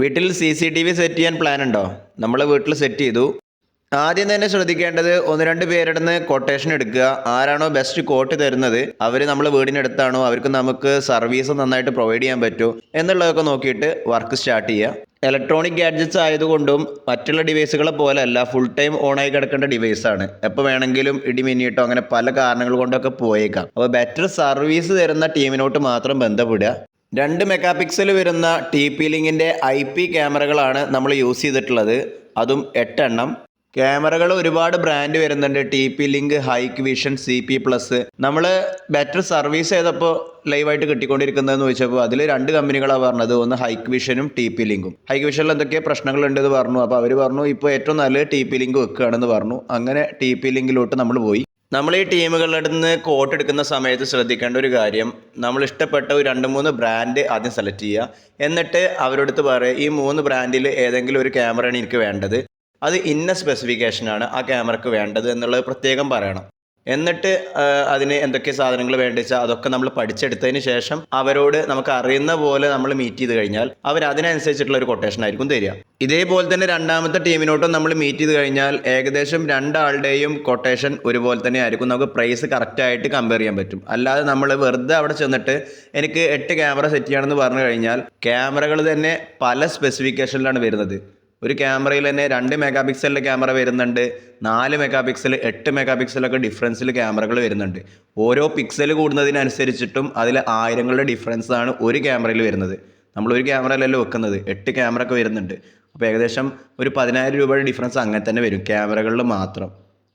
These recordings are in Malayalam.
വീട്ടിൽ C C T V set ചെയ്യാൻ പ്ലാൻ ഉണ്ടോ? നമ്മൾ വീട്ടിൽ സെറ്റ് ചെയ്തു. ആദ്യം തന്നെ ശ്രദ്ധിക്കേണ്ടത് ഒന്ന് രണ്ട് പേരുടെ നിന്ന് കൊട്ടേഷൻ എടുക്കുക. ആരാണോ ബെസ്റ്റ് കോട്ട് തരുന്നത് അവർ നമ്മൾ വീടിനടുത്താണോ അവർക്ക് നമുക്ക് സർവീസ് നന്നായിട്ട് പ്രൊവൈഡ് ചെയ്യാൻ പറ്റുമോ എന്നുള്ളതൊക്കെ നോക്കിയിട്ട് വർക്ക് സ്റ്റാർട്ട് ചെയ്യുക. ഇലക്ട്രോണിക് ഗാഡ്ജറ്റ്സ് ആയതുകൊണ്ടും മറ്റുള്ള ഡിവൈസുകളെ പോലെയല്ല ഫുൾ ടൈം ഓൺ ആയി കിടക്കേണ്ട ഡിവൈസാണ് എപ്പോൾ വേണമെങ്കിലും ഇടി മിന്നിയിട്ടോ അങ്ങനെ പല കാരണങ്ങൾ കൊണ്ടൊക്കെ പോയേക്കാം. അപ്പോൾ ബെറ്റർ സർവീസ് തരുന്ന ടീമിനോട്ട് മാത്രം ബന്ധപ്പെടുക. രണ്ട് മെഗാ പിക്സൽ വരുന്ന ടി പി ലിങ്കിന്റെ ഐ പി ക്യാമറകളാണ് നമ്മൾ യൂസ് ചെയ്തിട്ടുള്ളത്. അതും എട്ടെണ്ണം. ക്യാമറകൾ ഒരുപാട് ബ്രാൻഡ് വരുന്നുണ്ട്. T P link Hikvision C P plus നമ്മൾ ബെറ്റർ സർവീസ് ചെയ്തപ്പോൾ ലൈവായിട്ട് കിട്ടിക്കൊണ്ടിരിക്കുന്നതെന്ന് ചോദിച്ചപ്പോൾ അതിൽ രണ്ട് കമ്പനികളാണ് പറഞ്ഞത്. ഒന്ന് ഹൈക്ക് വിഷനും ടി പി ലിങ്കും. ഹൈക്ക് വിഷനിൽ എന്തൊക്കെയാണ് പ്രശ്നങ്ങളുണ്ടെന്ന് പറഞ്ഞു. അപ്പോൾ അവർ പറഞ്ഞു ഇപ്പോൾ ഏറ്റവും നല്ലത് ടി പി ലിങ്ക് വെക്കുകയാണെന്ന് പറഞ്ഞു. അങ്ങനെ ടി പി ലിങ്കിലോട്ട് നമ്മൾ പോയി. നമ്മൾ ഈ ടീമുകളുടെ നിന്ന് കോട്ട് എടുക്കുന്ന സമയത്ത് ശ്രദ്ധിക്കേണ്ട ഒരു കാര്യം നമ്മൾ ഇഷ്ടപ്പെട്ട ഒരു രണ്ട് മൂന്ന് ബ്രാൻഡ് ആദ്യം സെലക്ട് ചെയ്യുക. എന്നിട്ട് അവരോട് പറയുക ഈ മൂന്ന് ബ്രാൻഡിൽ ഏതെങ്കിലും ഒരു ക്യാമറയാണ് എനിക്ക് വേണ്ടത്. അത് ഇന്ന സ്പെസിഫിക്കേഷനാണ് ആ ക്യാമറയ്ക്ക് വേണ്ടത് എന്നുള്ളത് പ്രത്യേകം പറയണം. എന്നിട്ട് അതിന് എന്തൊക്കെ സാധനങ്ങൾ വേണ്ടിച്ചാൽ അതൊക്കെ നമ്മൾ പഠിച്ചെടുത്തതിന് ശേഷം അവരോട് നമുക്ക് അറിയുന്ന പോലെ നമ്മൾ മീറ്റ് ചെയ്ത് കഴിഞ്ഞാൽ അവർ അതിനനുസരിച്ചിട്ടുള്ള ഒരു കൊട്ടേഷൻ ആയിരിക്കും തരിക. ഇതേപോലെ തന്നെ രണ്ടാമത്തെ ടീമിനോട്ടും നമ്മൾ മീറ്റ് ചെയ്ത് കഴിഞ്ഞാൽ ഏകദേശം രണ്ടാളുടെയും കൊട്ടേഷൻ ഒരുപോലെ തന്നെ ആയിരിക്കും. നമുക്ക് പ്രൈസ് കറക്റ്റായിട്ട് കമ്പയർ ചെയ്യാൻ പറ്റും. അല്ലാതെ നമ്മൾ വെറുതെ അവിടെ ചെന്നിട്ട് എനിക്ക് എട്ട് ക്യാമറ സെറ്റ് ചെയ്യണമെന്ന് പറഞ്ഞു കഴിഞ്ഞാൽ ക്യാമറകൾ തന്നെ പല സ്പെസിഫിക്കേഷനിലാണ് വരുന്നത്. ഒരു ക്യാമറയിൽ തന്നെ രണ്ട് മെഗാ പിക്സലിന്റെ ക്യാമറ വരുന്നുണ്ട് നാല് മെഗാ പിക്സൽ എട്ട് മെഗാ പിക്സലൊക്കെ ഡിഫറൻസിൽ ക്യാമറകൾ വരുന്നുണ്ട്. ഓരോ പിക്സൽ കൂടുന്നതിനനുസരിച്ചിട്ടും അതിൽ ആയിരങ്ങളുടെ ഡിഫറൻസ് ആണ് ഒരു ക്യാമറയിൽ വരുന്നത്. നമ്മൾ ഒരു ക്യാമറയിലല്ലോ വെക്കുന്നത് എട്ട് ക്യാമറ ഒക്കെ വരുന്നുണ്ട്. അപ്പോൾ ഏകദേശം ഒരു പതിനായിരം രൂപയുടെ ഡിഫറൻസ് അങ്ങനെ തന്നെ വരും ക്യാമറകളിൽ മാത്രം.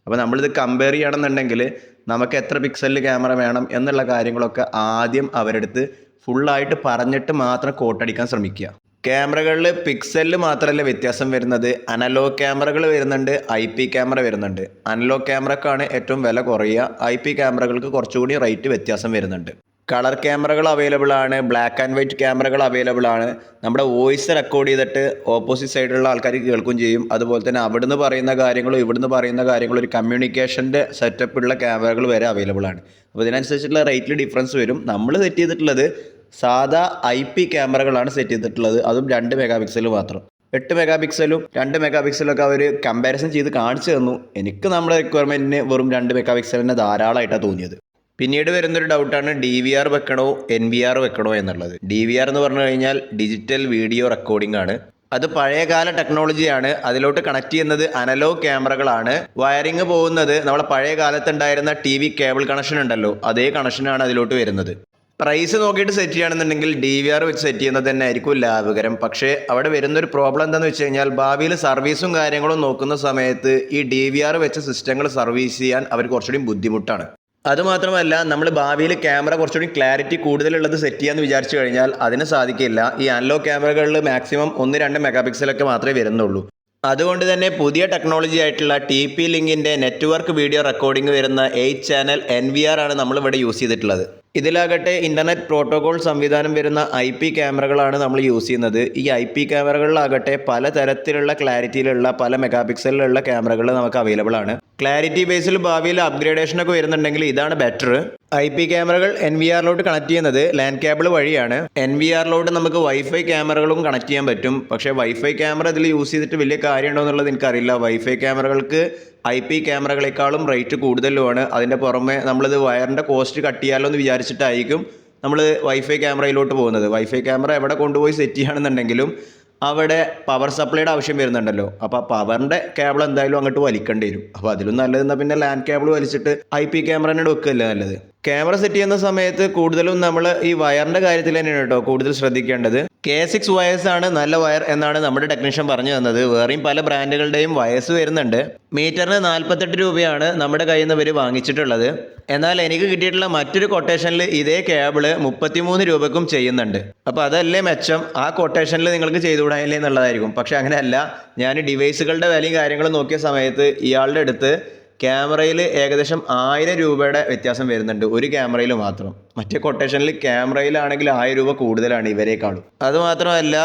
അപ്പോൾ നമ്മളിത് കമ്പയർ ചെയ്യണമെന്നുണ്ടെങ്കിൽ നമുക്ക് എത്ര പിക്സലിൽ ക്യാമറ വേണം എന്നുള്ള കാര്യങ്ങളൊക്കെ ആദ്യം അവരെടുത്ത് ഫുള്ളായിട്ട് പറഞ്ഞിട്ട് മാത്രം കോട്ടടിക്കാൻ ശ്രമിക്കുക. ക്യാമറകളിൽ പിക്സലിൽ മാത്രമല്ല വ്യത്യാസം വരുന്നത്? അനലോഗ് ക്യാമറകൾ വരുന്നുണ്ട് ഐ പി ക്യാമറ വരുന്നുണ്ട്. അനലോഗ് ക്യാമറക്കാണ് ഏറ്റവും വില കുറയുക. ഐ പി ക്യാമറകൾക്ക് കുറച്ചുകൂടി റേറ്റ് വ്യത്യാസം വരുന്നുണ്ട്. കളർ ക്യാമറകൾ അവൈലബിൾ ആണ് ബ്ലാക്ക് ആൻഡ് വൈറ്റ് ക്യാമറകൾ അവൈലബിൾ ആണ്. നമ്മുടെ വോയിസ് റെക്കോർഡ് ചെയ്തിട്ട് ഓപ്പോസിറ്റ് സൈഡിലുള്ള ആൾക്കാർക്ക് കേൾക്കുകയും ചെയ്യും. അതുപോലെ തന്നെ അവിടുന്ന് പറയുന്ന കാര്യങ്ങളും ഇവിടുന്ന് പറയുന്ന കാര്യങ്ങളും ഒരു കമ്മ്യൂണിക്കേഷന്റെ സെറ്റപ്പുള്ള ക്യാമറകൾ വരെ അവൈലബിൾ ആണ്. അപ്പോൾ ഇതിനനുസരിച്ചുള്ള റേറ്റിൽ ഡിഫറൻസ് വരും. നമ്മൾ സെറ്റ് ചെയ്തിട്ടുള്ളത് സാധാ ഐ പി ക്യാമറകളാണ് സെറ്റ് ചെയ്തിട്ടുള്ളത്. അതും രണ്ട് മെഗാ പിക്സൽ മാത്രം. എട്ട് മെഗാ പിക്സലും രണ്ട് മെഗാ പിക്സലൊക്കെ അവർ കമ്പാരിസൺ ചെയ്ത് കാണിച്ചു തന്നു. എനിക്ക് നമ്മുടെ റിക്വയർമെന്റിന് വെറും രണ്ട് മെഗാ തന്നെ ധാരാളമായിട്ടാണ് തോന്നിയത്. പിന്നീട് വരുന്നൊരു ഡൗട്ടാണ് ഡി വി ആർ വെക്കണോ എൻ വി ആർ വെക്കണോ എന്നുള്ളത്. ഡി വി ആർ എന്ന് പറഞ്ഞു കഴിഞ്ഞാൽ ഡിജിറ്റൽ വീഡിയോ റെക്കോർഡിംഗ് ആണ്. അത് പഴയകാല ടെക്നോളജിയാണ് അതിലോട്ട് കണക്ട് ചെയ്യുന്നത് അനലോഗ് ക്യാമറകളാണ് വയറിങ് പോകുന്നത് നമ്മളെ പഴയ കാലത്തുണ്ടായിരുന്ന ടി വി കേബിൾ കണക്ഷൻ ഉണ്ടല്ലോ. അതേ കണക്ഷനാണ് അതിലോട്ട് വരുന്നത്. പ്രൈസ് നോക്കിയിട്ട് സെറ്റ് ചെയ്യുകയാണെന്നുണ്ടെങ്കിൽ ഡി വി ആർ വെച്ച് സെറ്റ് ചെയ്യുന്നത് തന്നെ ആയിരിക്കും ലാഭകരം. പക്ഷേ അവിടെ വരുന്നൊരു പ്രോബ്ലം എന്താണെന്ന് വെച്ച് കഴിഞ്ഞാൽ ഭാവിയിൽ സർവീസും കാര്യങ്ങളും നോക്കുന്ന സമയത്ത് ഈ ഡി വി ആർ വെച്ച സിസ്റ്റങ്ങൾ സർവീസ് ചെയ്യാൻ അവർ കുറച്ചുകൂടി ബുദ്ധിമുട്ടാണ്. അതുമാത്രമല്ല നമ്മൾ ഭാവിയിൽ ക്യാമറ കുറച്ചുകൂടി ക്ലാരിറ്റി കൂടുതലുള്ളത് സെറ്റ് ചെയ്യാമെന്ന് വിചാരിച്ചു കഴിഞ്ഞാൽ അതിന് സാധിക്കില്ല. ഈ അനലോ ക്യാമറകളിൽ മാക്സിമം ഒന്ന് രണ്ട് മെഗാ പിക്സലൊക്കെ മാത്രമേ വരുന്നുള്ളൂ. അതുകൊണ്ട് തന്നെ പുതിയ ടെക്നോളജി ആയിട്ടുള്ള ടി പി ലിങ്കിന്റെ നെറ്റ്വർക്ക് വീഡിയോ റെക്കോർഡിംഗ് വരുന്ന eight channel N V R ആണ് നമ്മളിവിടെ യൂസ് ചെയ്തിട്ടുള്ളത്. ഇതിലാകട്ടെ ഇന്റർനെറ്റ് പ്രോട്ടോകോൾ സംവിധാനം വരുന്ന ഐ പി ക്യാമറകളാണ് നമ്മൾ യൂസ് ചെയ്യുന്നത്. ഈ ഐ പി ക്യാമറകളിലാകട്ടെ പല തരത്തിലുള്ള ക്ലാരിറ്റിയിലുള്ള പല മെഗാപിക്സലിലുള്ള ക്യാമറകൾ നമുക്ക് അവൈലബിൾ ആണ്. ക്ലാരിറ്റി ബേസിൽ ഭാവിയിൽ അപ്ഗ്രേഡേഷൻ ഒക്കെ വരുന്നുണ്ടെങ്കിൽ ഇതാണ് ബെറ്റർ ഐ പി ക്യാമറകൾ എൻ വി ആറിലോട്ട് കണക്ട് ചെയ്യുന്നത് ലാൻഡ് കേബിൾ വഴിയാണ്. എൻ വി ആറിലോട്ട് നമുക്ക് വൈഫൈ ക്യാമറകളും കണക്ട് ചെയ്യാൻ പറ്റും. പക്ഷേ വൈഫൈ ക്യാമറ ഇതിൽ യൂസ് ചെയ്തിട്ട് വലിയ കാര്യമുണ്ടോ എന്നുള്ളത് എനിക്കറിയില്ല. വൈഫൈ ക്യാമറകൾക്ക് ഐ പി ക്യാമറകളെക്കാളും റേറ്റ് കൂടുതലുമാണ്. അതിന്റെ പുറമെ നമ്മളിത് വയറിന്റെ കോസ്റ്റ് കട്ട് ചെയ്യാമല്ലോ എന്ന് വിചാരിച്ചിട്ടായിരിക്കും നമ്മൾ വൈഫൈ ക്യാമറയിലോട്ട് പോകുന്നത്. വൈഫൈ ക്യാമറ എവിടെ കൊണ്ടുപോയി സെറ്റ് ചെയ്യുകയാണെന്നുണ്ടെങ്കിലും അവിടെ പവർ സപ്ലൈയുടെ ആവശ്യം വരുന്നുണ്ടല്ലോ. അപ്പോൾ പവറിന്റെ കേബിൾ എന്തായാലും അങ്ങോട്ട് വലിക്കേണ്ടി വരും. അപ്പോൾ അതിലും നല്ലത് എന്നാൽ പിന്നെ ലാൻഡ് കേബിൾ വലിച്ചിട്ട് ഐ പി ക്യാമറ തന്നെ വെക്കുകയല്ലേ നല്ലത്? ക്യാമറ സെറ്റ് ചെയ്യുന്ന സമയത്ത് കൂടുതലും നമ്മൾ ഈ വയറിന്റെ കാര്യത്തിൽ തന്നെയാണ് കേട്ടോ കൂടുതൽ ശ്രദ്ധിക്കേണ്ടത്. കെ സിക്സ് ആണ് നല്ല വയർ എന്നാണ് നമ്മുടെ ടെക്നീഷ്യൻ പറഞ്ഞു തന്നത്. വേറെയും പല ബ്രാൻഡുകളുടെയും വയസ്സ് വരുന്നുണ്ട്. മീറ്ററിന് നാൽപ്പത്തെട്ട് രൂപയാണ് നമ്മുടെ കയ്യിൽ നിന്ന് ഇവർ വാങ്ങിച്ചിട്ടുള്ളത്. എന്നാൽ എനിക്ക് കിട്ടിയിട്ടുള്ള മറ്റൊരു കൊട്ടേഷനിൽ ഇതേ കേബിൾ മുപ്പത്തിമൂന്ന് രൂപക്കും ചെയ്യുന്നുണ്ട്. അപ്പോൾ അതല്ലേ മെച്ചം? ആ കൊട്ടേഷനിൽ നിങ്ങൾക്ക് ചെയ്തു കൂടാനില്ലേ എന്നുള്ളതായിരിക്കും. പക്ഷേ അങ്ങനെയല്ല. ഞാൻ ഡിവൈസുകളുടെ വിലയും കാര്യങ്ങളും നോക്കിയ സമയത്ത് ഇയാളുടെ അടുത്ത് ക്യാമറയിൽ ഏകദേശം ആയിരം രൂപയുടെ വ്യത്യാസം വരുന്നുണ്ട് ഒരു ക്യാമറയിൽ മാത്രം. മറ്റേ കൊട്ടേഷനിൽ ക്യാമറയിലാണെങ്കിൽ ആയിരം രൂപ കൂടുതലാണ് ഇവരെക്കാളും. അതുമാത്രമല്ല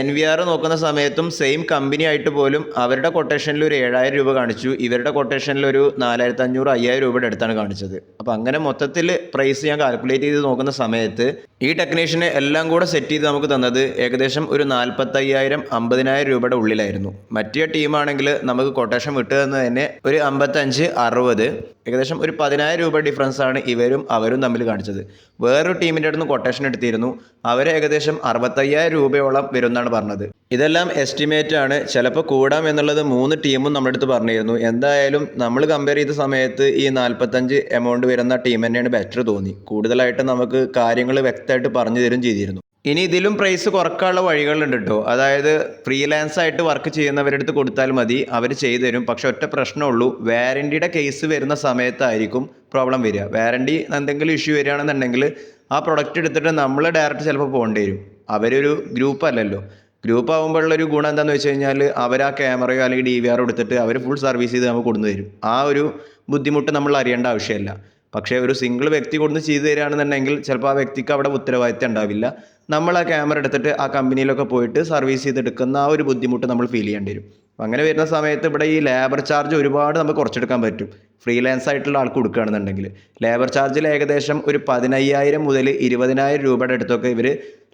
എൻ വി ആർ നോക്കുന്ന സമയത്തും സെയിം കമ്പനി ആയിട്ട് പോലും അവരുടെ കൊട്ടേഷനിൽ ഒരു ഏഴായിരം രൂപ കാണിച്ചു. ഇവരുടെ കൊട്ടേഷനിൽ ഒരു നാലായിരത്തി അഞ്ഞൂറ് അയ്യായിരം രൂപയുടെ അടുത്താണ് കാണിച്ചത്. അപ്പോൾ അങ്ങനെ മൊത്തത്തിൽ പ്രൈസ് ഞാൻ കാൽക്കുലേറ്റ് ചെയ്ത് നോക്കുന്ന സമയത്ത് ഈ ടെക്നീഷ്യനെ എല്ലാം കൂടെ സെറ്റ് ചെയ്ത് നമുക്ക് തന്നത് ഏകദേശം ഒരു നാൽപ്പത്തയ്യായിരം അമ്പതിനായിരം രൂപയുടെ ഉള്ളിലായിരുന്നു. മറ്റേ ടീമാണെങ്കിൽ നമുക്ക് കൊട്ടേഷൻ വിട്ടു തന്നത് തന്നെ ഒരു അമ്പത്തഞ്ച് അറുപത് ഏകദേശം ഒരു പതിനായിരം രൂപ ഡിഫറൻസ് ആണ് ഇവരും അവരും തമ്മിൽ കാണിച്ചത്. വേറൊരു ടീമിന്റെ അടുത്ത് കൊട്ടേഷൻ എടുത്തിരുന്നു. അവർ ഏകദേശം അറുപത്തയ്യായിരം രൂപയോളം വരുമെന്നാണ് പറഞ്ഞത്. ഇതെല്ലാം എസ്റ്റിമേറ്റ് ആണ്. ചിലപ്പോൾ കൂടാം എന്നുള്ളത് മൂന്ന് ടീമും നമ്മുടെ അടുത്ത് പറഞ്ഞിരുന്നു. എന്തായാലും നമ്മൾ കമ്പയർ ചെയ്ത സമയത്ത് ഈ നാൽപ്പത്തഞ്ച് എമൗണ്ട് വരുന്ന ടീം തന്നെയാണ് ബെറ്റർ തോന്നി. കൂടുതലായിട്ട് നമുക്ക് കാര്യങ്ങൾ വ്യക്തമായിട്ട് പറഞ്ഞു തരും ചെയ്തിരുന്നു. ഇനി ഇതിലും പ്രൈസ് കുറക്കാനുള്ള വഴികളുണ്ട് കേട്ടോ അതായത് ഫ്രീലാൻസ് ആയിട്ട് വർക്ക് ചെയ്യുന്നവരുടെ അടുത്ത് കൊടുത്താൽ മതി. അവർ ചെയ്തു തരും. പക്ഷെ ഒറ്റ പ്രശ്നമുള്ളൂ വാരണ്ടിയുടെ കേസ് വരുന്ന സമയത്തായിരിക്കും പ്രോബ്ലം വരിക. വാരണ്ടി എന്തെങ്കിലും ഇഷ്യൂ വരികയാണെന്നുണ്ടെങ്കിൽ ആ പ്രൊഡക്റ്റ് എടുത്തിട്ട് നമ്മൾ ഡയറക്റ്റ് ചിലപ്പോൾ പോകേണ്ടി വരും. അവരൊരു ഗ്രൂപ്പ് അല്ലല്ലോ. ഗ്രൂപ്പ് ആകുമ്പോഴുള്ളൊരു ഗുണം എന്താണെന്ന് വെച്ച് കഴിഞ്ഞാൽ അവർ ആ ക്യാമറയോ അല്ലെങ്കിൽ ഡി വി ആറോ എടുത്തിട്ട് അവർ ഫുൾ സർവീസ് ചെയ്ത് നമുക്ക് കൊടുന്നു തരും. ആ ഒരു ബുദ്ധിമുട്ട് നമ്മൾ അറിയേണ്ട ആവശ്യമില്ല. പക്ഷേ ഒരു സിംഗിൾ വ്യക്തി കൊണ്ട് ചെയ്തു തരികയാണെന്നുണ്ടെങ്കിൽ ചിലപ്പോൾ ആ വ്യക്തിക്ക് അവിടെ ഉത്തരവാദിത്തം ഉണ്ടാവില്ല. നമ്മൾ ആ ക്യാമറ എടുത്തിട്ട് ആ കമ്പനിയിലൊക്കെ പോയിട്ട് സർവീസ് ചെയ്തെടുക്കുന്ന ആ ഒരു ബുദ്ധിമുട്ട് നമ്മൾ ഫീൽ ചെയ്യേണ്ടി വരും. അങ്ങനെ വരുന്ന സമയത്ത് ഇവിടെ ഈ ലേബർ ചാർജ് ഒരുപാട് നമുക്ക് കുറച്ചെടുക്കാൻ പറ്റും. ഫ്രീലാൻസ് ആയിട്ടുള്ള ആൾക്ക് കൊടുക്കുകയാണെന്നുണ്ടെങ്കിൽ. ലേബർ ചാർജിൽ ഏകദേശം ഒരു പതിനയ്യായിരം മുതൽ ഇരുപതിനായിരം രൂപയുടെ അടുത്തൊക്കെ ഇവർ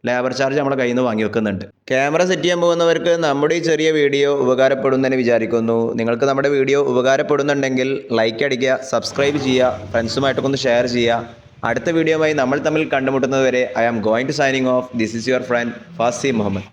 ലേബർ ചാർജ് നമ്മുടെ കയ്യിൽ നിന്ന് വാങ്ങി വെക്കുന്നുണ്ട്. ക്യാമറ സെറ്റ് ചെയ്യാൻ പോകുന്നവർക്ക് നമ്മുടെ ഈ ചെറിയ വീഡിയോ ഉപകാരപ്പെടുന്നതിന് വിചാരിക്കുന്നു. നിങ്ങൾക്ക് നമ്മുടെ വീഡിയോ ഉപകാരപ്പെടുന്നുണ്ടെങ്കിൽ ലൈക്ക് അടിക്കുക സബ്സ്ക്രൈബ് ചെയ്യുക ഫ്രണ്ട്സുമായിട്ടൊക്കെ ഒന്ന് ഷെയർ ചെയ്യുക. അടുത്ത വീഡിയോയുമായി നമ്മൾ തമ്മിൽ കണ്ടുമുട്ടുന്നതുവരെ I am going to signing off this is your friend Fasi Muhammad